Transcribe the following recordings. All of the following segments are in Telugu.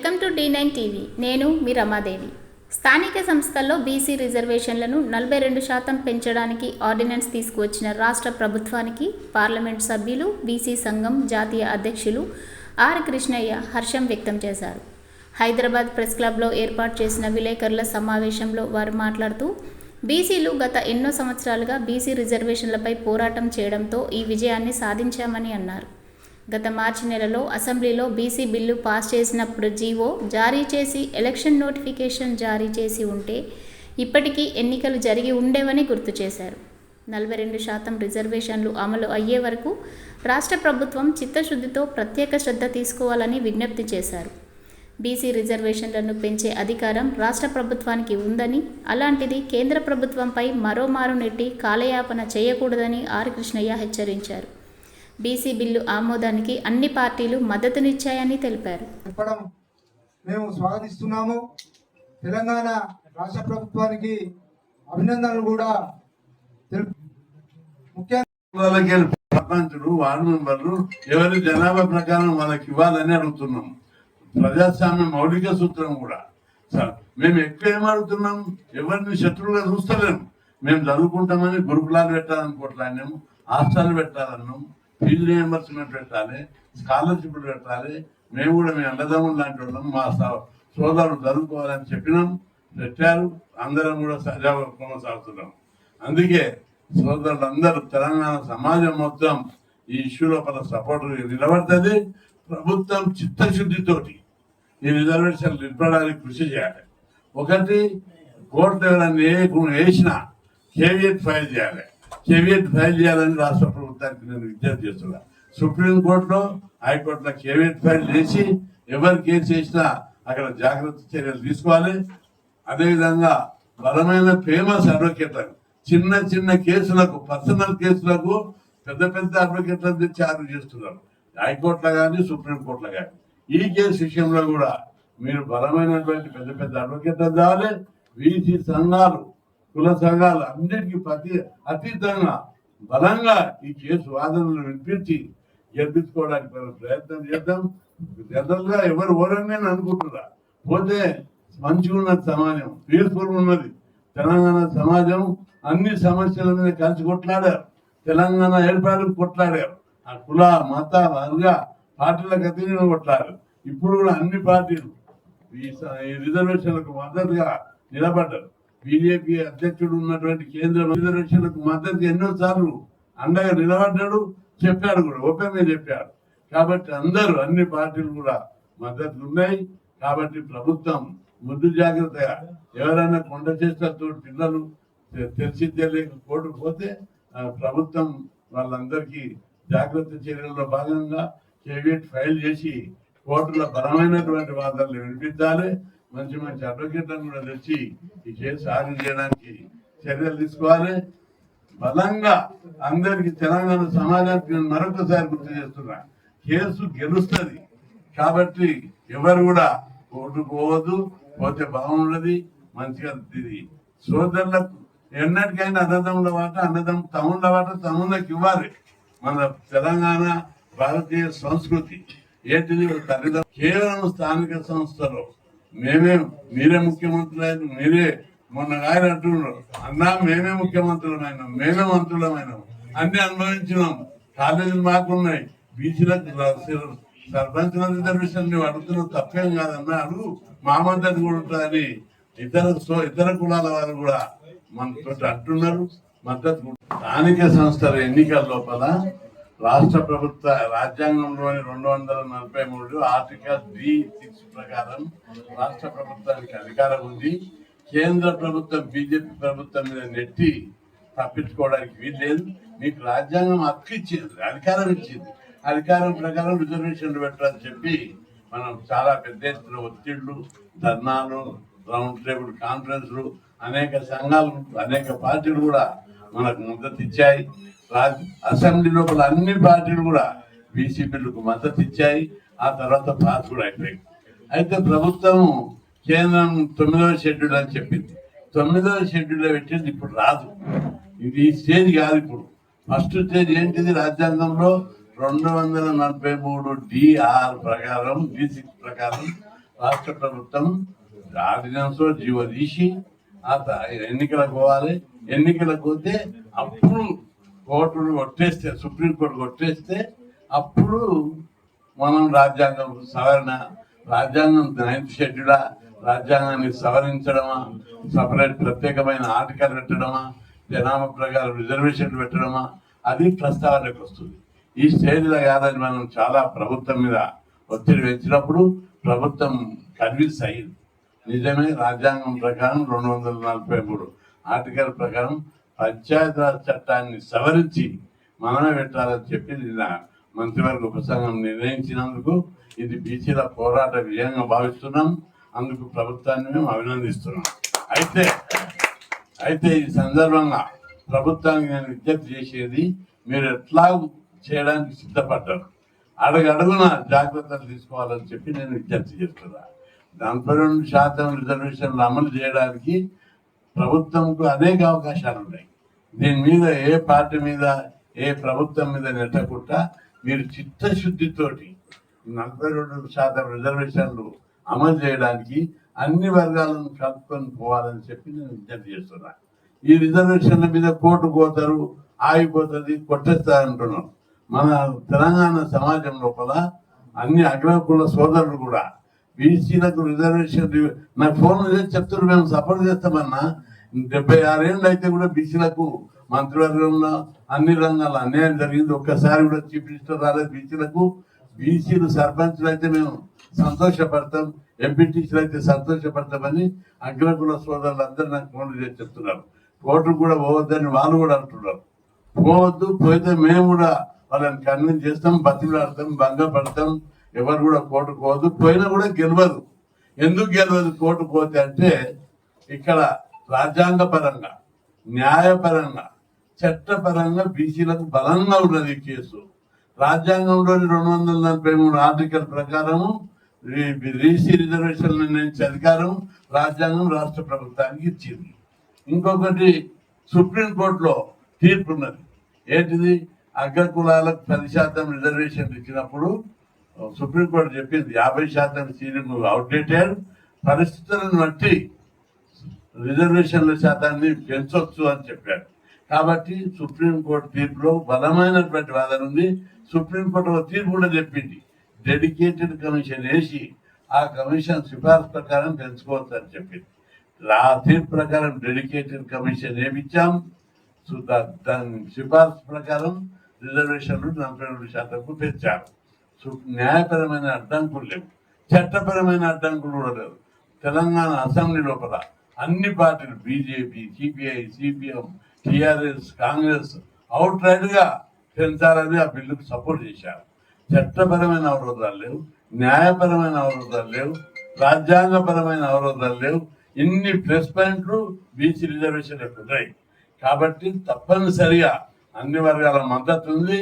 Welcome to D nine TV నేను మీ రమాదేవి. స్థానిక సంస్థల్లో బీసీ రిజర్వేషన్లను నలభై రెండు శాతం పెంచడానికి ఆర్డినెన్స్ తీసుకువచ్చిన రాష్ట్ర ప్రభుత్వానికి పార్లమెంట్ సభ్యులు బీసీ సంఘం జాతీయ అధ్యక్షులు ఆర్ కృష్ణయ్య హర్షం వ్యక్తం చేశారు. హైదరాబాద్ ప్రెస్ క్లబ్లో ఏర్పాటు చేసిన విలేకరుల సమావేశంలో వారు మాట్లాడుతూ బీసీలు గత ఎన్నో సంవత్సరాలుగా బీసీ రిజర్వేషన్లపై పోరాటం చేయడంతో ఈ విజయాన్ని సాధించామని అన్నారు. గత మార్చి నెలలో అసెంబ్లీలో బీసీ బిల్లు పాస్ చేసినప్పుడు జీవో జారీ చేసి ఎలక్షన్ నోటిఫికేషన్ జారీ చేసి ఉంటే ఇప్పటికీ ఎన్నికలు జరిగి ఉండేవని గుర్తు చేశారు. నలభై రెండు శాతం రిజర్వేషన్లు అమలు అయ్యే వరకు రాష్ట్ర ప్రభుత్వం చిత్తశుద్ధితో ప్రత్యేక శ్రద్ధ తీసుకోవాలని విజ్ఞప్తి చేశారు. బీసీ రిజర్వేషన్లను పెంచే అధికారం రాష్ట్ర ప్రభుత్వానికి ఉందని అలాంటిది కేంద్ర ప్రభుత్వంపై మరోమారు నెట్టి కాలయాపన చేయకూడదని ఆర్ కృష్ణయ్య హెచ్చరించారు. బీసీ బిల్లు ఆమోదానికి అన్ని పార్టీలు మద్దతునిచ్చాయని తెలిపారు. చెప్పడం మేము స్వాగతిస్తున్నాము. తెలంగాణ రాష్ట్ర ప్రభుత్వానికి అభినందనలు కూడా ముఖ్యంగా సర్పంచులు వార్డు మెంబర్లు ఎవరి జనాభా ప్రకారం వాళ్ళకి ఇవ్వాలని అడుగుతున్నాం. ప్రజాస్వామ్య మౌలిక సూత్రం కూడా. సార్ మేము ఎక్కువ ఏం అడుగుతున్నాం? ఎవరిని శత్రువులుగా చూస్తలేము మేము చదువుకుంటామని గురుకులాలు పెట్టాలనుకోవట్లేము హాస్టల్ పెట్టాలన్నాం. ఫీజు రియంబర్స్మెంట్ పెట్టాలి స్కాలర్షిప్లు పెట్టాలి. మేము కూడా మేము అండదమ్ములు లాంటి వాళ్ళం. మా సోదరులు చదువుకోవాలని చెప్పినాం పెట్టారు. అందరం కూడా సజావ కొనసాగుతున్నాం. అందుకే సోదరులందరూ తెలంగాణ సమాజం మొత్తం ఈ ఇష్యూ లోపల సపోర్ట్ నిలబడుతుంది. ప్రభుత్వం చిత్తశుద్ధితోటి ఈ రిజర్వేషన్ నిలబడడానికి కృషి చేయాలి. ఒకటి కోర్టు ఎవరైనా ఏ- వేసినా కేవీఎట్ ఫైల్ చేయాలి. కేవీఎట్ ఫైల్ చేయాలని రాష్ట్ర ప్రభుత్వానికి నేను విజ్ఞప్తి చేస్తున్నా. సుప్రీం కోర్టులో హైకోర్టులో కేవియట్ ఫైల్ చేసి ఎవరు కేసు చేసినా అక్కడ జాగ్రత్త చర్యలు తీసుకోవాలి. అదేవిధంగా బలమైన ఫేమస్ అడ్వకేట్లకు చిన్న చిన్న కేసులకు పర్సనల్ కేసులకు పెద్ద పెద్ద అడ్వకేట్లను తెచ్చి ఆర్డర్ చేస్తున్నారు. హైకోర్టులో కానీ సుప్రీం కోర్టులో కానీ. ఈ కేసు విషయంలో కూడా మీరు బలమైనటువంటి పెద్ద పెద్ద అడ్వకేట్లను తేవాలి. వీసీ సంఘాలు కుల సంఘాలు అన్నిటికీ ప్రతి అతీతంగా బలంగా ఈ కేసు వాదనలు వినిపించి గెలిపించుకోవడానికి మనం ప్రయత్నం చేద్దాం. జనరల్గా ఎవరు ఓరని అనుకుంటున్నా. పోతే మంచిగా ఉన్నది సమాజం పీస్ఫుల్ ఉన్నది. తెలంగాణ సమాజం అన్ని సమస్యల మీద కలిసి కొట్లాడారు. తెలంగాణ ఏర్పాటుకు కొట్లాడారు. ఆ కుల మత వర్గ పార్టీలకు అతీతంగా కొట్లాడారు. ఇప్పుడు కూడా అన్ని పార్టీలు ఈ ఈ రిజర్వేషన్లకు మద్దతుగా నిలబడ్డారు. బీజేపీ అధ్యక్షుడు ఉన్నటువంటి కేంద్ర రక్షణకు మద్దతు ఎన్నోసార్లు అండగా నిలబడ్డాడు చెప్పాడు కూడా ఓపెన్గా చెప్పాడు. కాబట్టి అందరూ అన్ని పార్టీలు కూడా మద్దతు ఉన్నాయి. కాబట్టి ప్రభుత్వం ముందు జాగ్రత్తగా ఎవరైనా కొండ చేస్తూ పిల్లలు తెలిసి తెలియక కోర్టు పోతే ప్రభుత్వం వాళ్ళందరికీ జాగ్రత్త చర్యల్లో భాగంగా కేవీట్ ఫైల్ చేసి కోర్టులో బలమైనటువంటి వాదనలు వినిపించాలి. మంచి మంచి అడ్వకేట్లను కూడా తెచ్చి ఈ కేసు సాగు చేయడానికి చర్యలు తీసుకోవాలి. బలంగా అందరికి తెలంగాణ సమాజానికి నేను మరొకసారి గుర్తు చేస్తున్నా కేసు గెలుస్తుంది. కాబట్టి ఎవరు కూడా కోర్టు పోవద్దు పోతే బాగుండదు మంచిగా ఇది సోదరులకు ఎన్నటికైనా అన్నదమ్ముల వాట అన్నదమ్ తమ్ముళ్ళ వాట తమ్ముళ్ళకి ఇవ్వాలి. మన తెలంగాణ భారతీయ సంస్కృతి ఏంటిది? తల్లిదండ్రులు కేవలం స్థానిక సంస్థలో మేమే మీరే ముఖ్యమంత్రులు ముఖ్యమంత్రులైన మీరే మొన్న ఆయన అంటున్నారు. అన్నా మేమే ముఖ్యమంత్రులమైన మేమే మంత్రులమైనాం. అన్ని అనుభవించినాం. కాలేజీలు మాకున్నాయి. బీసీలకు సర్పంచ్ రిజర్వేషన్ నువ్వు తప్పేం కాదన్నా అడుగు. మా మద్దతు కూడా ఉంటుందని ఇతర ఇతర కులాల వారు కూడా మనతో అంటున్నారు. మద్దతు స్థానిక సంస్థల ఎన్నికల లోపల రాష్ట్ర ప్రభుత్వ రాజ్యాంగంలోని రెండు వందల నలభై మూడు ఆర్టికల్ డి సిక్స్ ప్రకారం రాష్ట్ర ప్రభుత్వానికి అధికారం ఉంది. కేంద్ర ప్రభుత్వం బీజేపీ ప్రభుత్వం మీద నెట్టి తప్పించుకోవడానికి వీల్లేదు. మీకు రాజ్యాంగం హక్కు ఇచ్చింది అధికారం ఇచ్చింది. అధికారం ప్రకారం రిజర్వేషన్లు పెట్టాలని చెప్పి మనం చాలా పెద్ద ఎత్తున ఒత్తిళ్ళు ధర్నాలు రౌండ్ టేబుల్ కాన్ఫరెన్స్లు అనేక సంఘాలు అనేక పార్టీలు కూడా మనకు మద్దతు ఇచ్చాయి. అసెంబ్లీ లోపల అన్ని పార్టీలు కూడా బీసీ బిల్లుకు మద్దతు ఇచ్చాయి. ఆ తర్వాత పాస్ కూడా అయిపోయింది. అయితే ప్రభుత్వం కేంద్రం తొమ్మిదవ షెడ్యూల్ అని చెప్పింది. తొమ్మిదవ షెడ్యూల్ పెట్టింది ఇప్పుడు రాదు ఇది స్టేజ్ కాదు ఇప్పుడు. ఫస్ట్ స్టేజ్ ఏంటిది రాజ్యాంగంలో? రెండు వందల నలభై మూడు డిఆర్ ప్రకారం డి సిక్స్ ప్రకారం రాష్ట్ర ప్రభుత్వం ఆర్డినెన్స్ జీవో తీసి ఆ ఎన్నికలకు పోవాలి. ఎన్నికలకు పోతే అప్పుడు కోర్టును కొట్టేస్తే సుప్రీంకోర్టు కొట్టేస్తే అప్పుడు మనం రాజ్యాంగం సవరణ రాజ్యాంగం నైన్త్ షెడ్యూలా రాజ్యాంగాన్ని సవరించడమా సపరేట్ ప్రత్యేకమైన ఆర్టికల్ పెట్టడమా జనాభా ప్రకారం రిజర్వేషన్ పెట్టడమా అది ప్రస్తావనకు వస్తుంది. ఈ స్టేజ్లో కాదని మనం చాలా ప్రభుత్వం మీద ఒత్తిడి పెంచినప్పుడు ప్రభుత్వం కన్విన్స్ అయ్యింది. నిజమే రాజ్యాంగం ప్రకారం రెండు వందల నలభై మూడు ఆర్టికల్ ప్రకారం పంచాయతీరాజ్ చట్టాన్ని సవరించి మనమే పెట్టాలని చెప్పి నిన్న మంత్రివర్గ ఉపసంఘం నిర్ణయించినందుకు ఇది బీసీల పోరాట విజయంగా భావిస్తున్నాం. అందుకు ప్రభుత్వాన్ని మేము అభినందిస్తున్నాం. అయితే అయితే ఈ సందర్భంగా ప్రభుత్వానికి నేను విజ్ఞప్తి చేసేది మీరు ఎట్లా చేయడానికి సిద్ధపడ్డారు? అడుగడుగున జాగ్రత్తలు తీసుకోవాలని చెప్పి నేను విజ్ఞప్తి చేస్తున్నా. నలభై రెండు శాతం రిజర్వేషన్లు అమలు చేయడానికి ప్రభుత్వంకు అనేక అవకాశాలు ఉన్నాయి దీని మీద ఏ పార్టీ మీద ఏ ప్రభుత్వం మీద నెట్టకుండా మీరు చిత్తశుద్ధితోటి నలభై రెండు శాతం రిజర్వేషన్లు అమలు చేయడానికి అన్ని వర్గాలను కలుపుకొని పోవాలని చెప్పి నేను విజ్ఞప్తి చేస్తున్నా. ఈ రిజర్వేషన్ల మీద కోర్టు పోతారు ఆగిపోతుంది కొట్టేస్తారు అంటున్నారు మన తెలంగాణ సమాజం లోపల అన్ని అగ్రకుల సోదరులు కూడా బీసీలకు రిజర్వేషన్ నాకు ఫోన్ చేసి చెప్తున్నారు మేము సపోర్ట్ చేస్తామన్నా డెబ్బై ఆరేళ్ళు అయితే కూడా బీసీలకు మంత్రివర్గంలో అన్ని రంగాల అన్యాయం జరిగింది. ఒక్కసారి కూడా చీఫ్ మినిస్టర్ రాలేదు. బీసీలకు బీసీలు సర్పంచ్లు అయితే మేము సంతోషపడతాం. ఎంపీటీసీలు అయితే సంతోషపడతామని అగ్రకుల సోదరులు అందరూ నాకు ఫోన్ చేసి చెప్తున్నారు. కోర్టు కూడా పోవద్దని వాళ్ళు కూడా అంటున్నారు. పోవద్దు పోతే మేము కూడా వాళ్ళని కన్విన్స్ చేస్తాం బతిలాడతాం భంగపడతాం. ఎవరు కూడా కోర్టు పోవద్దు. పోయినా కూడా గెలవదు ఎందుకు గెలవదు కోర్టు పోతే అంటే ఇక్కడ రాజ్యాంగపరంగా న్యాయపరంగా చట్టపరంగా బీసీలకు బలంగా ఉన్నది కేసు. రాజ్యాంగంలోని రెండు వందల నలభై మూడు ఆర్టికల్ ప్రకారము రీసీ రిజర్వేషన్ నిర్ణయించే అధికారం రాజ్యాంగం రాష్ట్ర ప్రభుత్వానికి ఇచ్చింది. ఇంకొకటి సుప్రీంకోర్టులో తీర్పు ఉన్నది ఏంటిది? అగ్రకులాలకు పది శాతం రిజర్వేషన్ ఇచ్చినప్పుడు సుప్రీంకోర్టు చెప్పింది యాభై శాతం సీలింగ్ అవుట్డేటెడ్ పరిస్థితులను బట్టి రిజర్వేషన్ల శాతాన్ని పెంచవచ్చు అని చెప్పారు కాబట్టి సుప్రీంకోర్టు తీర్పులో బలమైనటువంటి వాదన ఉంది. సుప్రీంకోర్టు ఒక తీర్పు కూడా చెప్పింది. డెడికేటెడ్ కమిషన్ వేసి ఆ కమిషన్ సిఫార్సు ప్రకారం పెంచుకోవచ్చు అని చెప్పింది. ఆ తీర్పు ప్రకారం డెడికేటెడ్ కమిషన్ ఏమిచ్చాం దాని సిఫార్సు ప్రకారం రిజర్వేషన్లు నలభై రెండు శాతంకు పెంచారు. న్యాయపరమైన అడ్డంకులు లేవు. చట్టపరమైన అడ్డంకులు కూడా లేవు. తెలంగాణ అసెంబ్లీ లోపల అన్ని పార్టీలు BJP CPI CPM TRS Congress out రైట్గా పెంచాలని ఆ బిల్లుకు సపోర్ట్ చేశారు. చట్టపరమైన అవరోధాలు లేవు న్యాయపరమైన అవరోధాలు లేవు రాజ్యాంగపరమైన అవరోధాలు లేవు. ఇన్ని ప్లస్ పాయింట్లు బీసీ రిజర్వేషన్ ఉన్నాయి కాబట్టి తప్పనిసరిగా అన్ని వర్గాల మద్దతు ఉంది.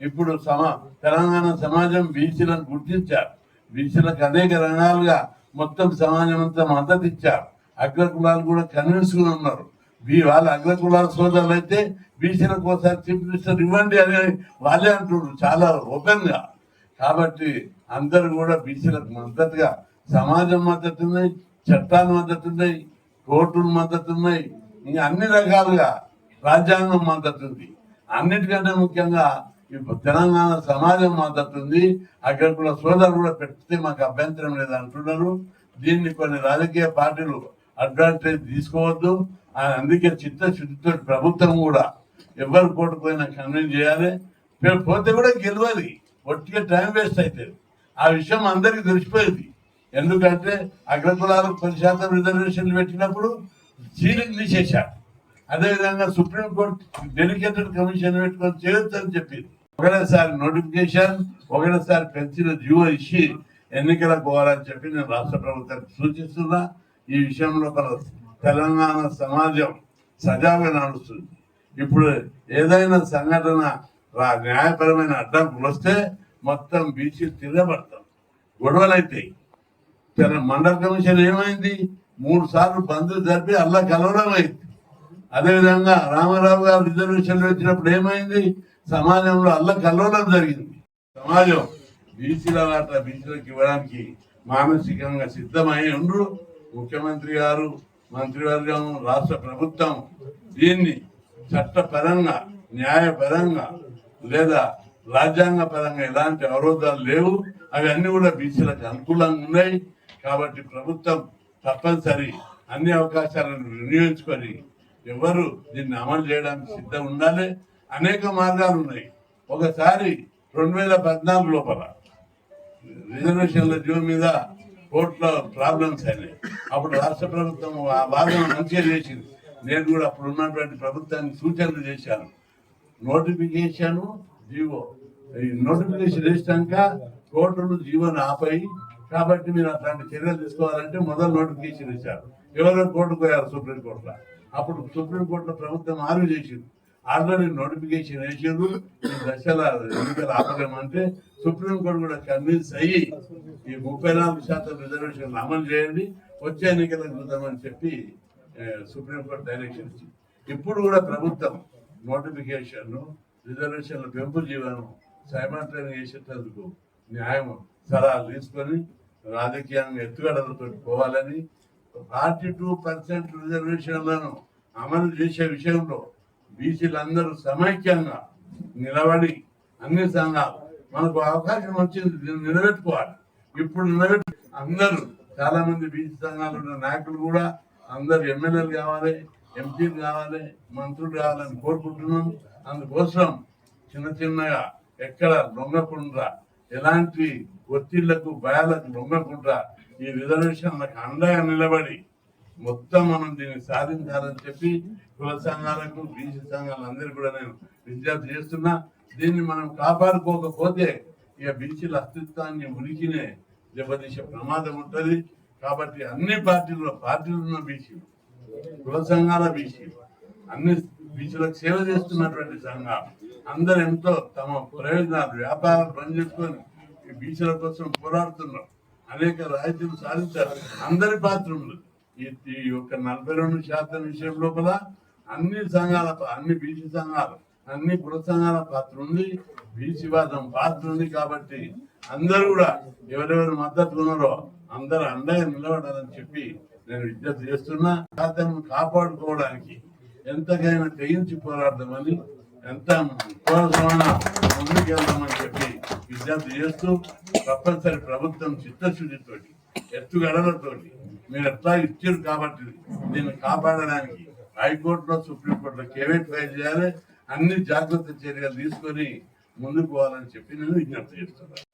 ఇప్పుడు సమా తెలంగాణ సమాజం బీసీలను గుర్తించారు. బీసీలకు అనేక రంగాలుగా మొత్తం సమాజం అంతా మద్దతు ఇచ్చారు. అగ్రకులాలు కూడా కన్విన్స్గా ఉన్నారు. మీ వాళ్ళ అగ్రకులాల సోదరులు అయితే బీసీలకు ఒకసారి చీఫ్ మినిస్టర్ ఇవ్వండి అని వాళ్ళే అంటున్నారు చాలా ఓపెన్గా కాబట్టి అందరూ కూడా బీసీలకు మద్దతుగా సమాజం మద్దతు ఉన్నాయి చట్టాలు మద్దతు ఉన్నాయి కోర్టులు మద్దతు ఉన్నాయి ఇంకా అన్ని రకాలుగా రాజ్యాంగం మద్దతు ఉంది. అన్నిటికంటే ముఖ్యంగా ఇప్పుడు తెలంగాణ సమాజం మద్దతు ఉంది. అగ్రకుల సోదరులు కూడా పెడితే మాకు అభ్యంతరం లేదు అంటున్నారు దీన్ని కొన్ని రాజకీయ పార్టీలు అడ్వాంటేజ్ తీసుకోవద్దు. ఆ అందుకే చిత్తశుద్ధితో ప్రభుత్వం కూడా ఎవరు కోటుకుపోయినా కన్విన్స్ చేయాలి. పోతే కూడా గెలవాలి. ఒట్టిగా టైం వేస్ట్ అవుతుంది. ఆ విషయం అందరికీ తెలిసిపోయింది. ఎందుకంటే అగ్రకులాలకు పది శాతం రిజర్వేషన్లు పెట్టినప్పుడు సీలింగ్ తీసేశారు. అదేవిధంగా సుప్రీంకోర్టు డెలికేటెడ్ కమిషన్ పెట్టుకొని చేయొచ్చని అని చెప్పింది. ఒకటేసారి నోటిఫికేషన్ ఒకటేసారి పెంచిన జీవో ఇచ్చి ఎన్నికలకు పోవాలని చెప్పి నేను రాష్ట్ర ప్రభుత్వానికి సూచిస్తున్నా. ఈ విషయంలో మన తెలంగాణ సమాజం సజావుగా నడుస్తుంది. ఇప్పుడు ఏదైనా సంఘటన రా- న్యాయపరమైన అడ్డంకులు వస్తే మొత్తం బీసీ తిరగబడతాం. గొడవలు అవుతాయి తెల- మండల కమిషన్ ఏమైంది? మూడు సార్లు బంద్ జరిపి అల్లా కలవడం అయింది. అదేవిధంగా రామారావు గారు రిజర్వేషన్లు వచ్చినప్పుడు ఏమైంది? సమాజంలో అల్ల కలవడం జరిగింది. సమాజం బీసీల వాట బీసీలకు ఇవ్వడానికి మానసికంగా సిద్ధమై ఉండరు. ముఖ్యమంత్రి గారు మంత్రివర్గం రాష్ట్ర ప్రభుత్వం దీన్ని చట్టపరంగా న్యాయపరంగా లేదా రాజ్యాంగ పరంగా ఎలాంటి అవరోధాలు లేవు. అవన్నీ కూడా బీసీలకు అనుకూలంగా ఉన్నాయి. కాబట్టి ప్రభుత్వం తప్పనిసరి అన్ని అవకాశాలను వినియోగించుకొని ఎవరు దీన్ని అమలు చేయడానికి సిద్ధం ఉండాలి. అనేక మార్గాలు ఉన్నాయి. ఒకసారి రెండు వేల పద్నాలుగు లోపల రిజర్వేషన్ల డ్యూ మీద కోర్టులో ప్రాబ్లమ్స్ అయినాయి. అప్పుడు రాష్ట్ర ప్రభుత్వం ఆ వాదన మంచిగా చేసింది. నేను కూడా అప్పుడు ఉన్నటువంటి ప్రభుత్వానికి సూచనలు చేశాను. నోటిఫికేషన్ జీవో ఈ నోటిఫికేషన్ వేసినాక కోర్టులు జీవోని ఆపాయి. కాబట్టి మీరు అట్లాంటి చర్యలు తీసుకోవాలంటే మొదలు నోటిఫికేషన్ ఇచ్చారు. ఎవరో కోర్టుకు పోయారు సుప్రీంకోర్టులో. అప్పుడు సుప్రీంకోర్టులో ప్రభుత్వం ఆర్గ్యూ చేసింది. ఆల్రెడీ నోటిఫికేషన్ వేసారు ఈ దశల ఎన్నికలు ఆపలేమంటే సుప్రీంకోర్టు కూడా కన్విన్స్ అయ్యి ఈ ముప్పై నాలుగు శాతం రిజర్వేషన్ అమలు చేయండి. వచ్చే ఎన్నికలకు చూద్దామని చెప్పి సుప్రీంకోర్టు డైరెక్షన్ ఇచ్చి ఇప్పుడు కూడా ప్రభుత్వం నోటిఫికేషన్ రిజర్వేషన్ల పెంపు జీవనం సైమల్టైన్ చేసేటందుకు న్యాయం సలహాలు తీసుకొని రాజకీయంగా ఎత్తుగడలతో పోవాలని ఫార్టీ టూ పర్సెంట్ రిజర్వేషన్లను అమలు చేసే విషయంలో బీసీలందరూ సమైక్యంగా నిలబడి అన్ని సంఘాలు మనకు అవకాశం వచ్చింది దీన్ని నిలబెట్టుకోవాలి. ఇప్పుడు నిలబెట్టు అందరూ చాలా మంది బీసీ సంఘాలు ఉన్న నాయకులు కూడా అందరు ఎమ్మెల్యేలు కావాలి ఎంపీలు కావాలి మంత్రులు కావాలని కోరుకుంటున్నాం. అందుకోసం చిన్న చిన్నగా ఎక్కడ లొంగకుండా ఎలాంటి ఒత్తిళ్ళకు భయాలకు లొంగకుండా ఈ రిజర్వేషన్లకు అండగా నిలబడి మొత్తం మనం దీన్ని సాధించాలని చెప్పి కుల సంఘాలకు బీసీ సంఘాలందరూ కూడా నేను విజ్ఞప్తి చేస్తున్నా. దీన్ని మనం కాపాడుకోకపోతే ఇక బీసీల అస్తిత్వాన్ని ఉనికినే దెబ్బతీసే ప్రమాదం ఉంటుంది. కాబట్టి అన్ని పార్టీల్లో పార్టీలు ఉన్న బీసీలు కుల సంఘాల బీసీలు అన్ని బీసీలకు సేవ చేస్తున్నటువంటి సంఘాలు అందరు ఎంతో తమ ప్రయోజనాలు వ్యాపారాలు బంద్ చేసుకొని ఈ బీసీల కోసం పోరాడుతున్నారు. అనేక రాయితీలు సాధించారు. అందరి పాత్ర ఈ యొక్క నలభై రెండు శాతం విషయం లోపల అన్ని సంఘాల అన్ని బీసీ సంఘాలు అన్ని కుల సంఘాల పాత్ర ఉంది బీసీ వాదం పాత్ర ఉంది కాబట్టి అందరూ కూడా ఎవరెవరు మద్దతు ఉన్నారో అందరూ అండగా నిలబడాలని చెప్పి నేను విజ్ఞప్తి చేస్తున్నా. శాతం కాపాడుకోవడానికి ఎంతకైనా తెగించి పోరాడదామని ఎంత కోసమైన ముందుకు వెళ్దామని చెప్పి విజ్ఞప్తి చేస్తూ తప్పనిసరి ప్రభుత్వం చిత్తశుద్ధితోటి ఎత్తుగడలతోటి మీరు ఎట్లా ఇచ్చారు కాబట్టి దీన్ని కాపాడడానికి హైకోర్టులో సుప్రీంకోర్టులో కేవైట్ ఫైల్ చేయాలి అన్ని జాగ్రత్త చర్యలు తీసుకొని ముందుకు పోవాలని చెప్పి నేను విజ్ఞప్తి చేస్తున్నాను.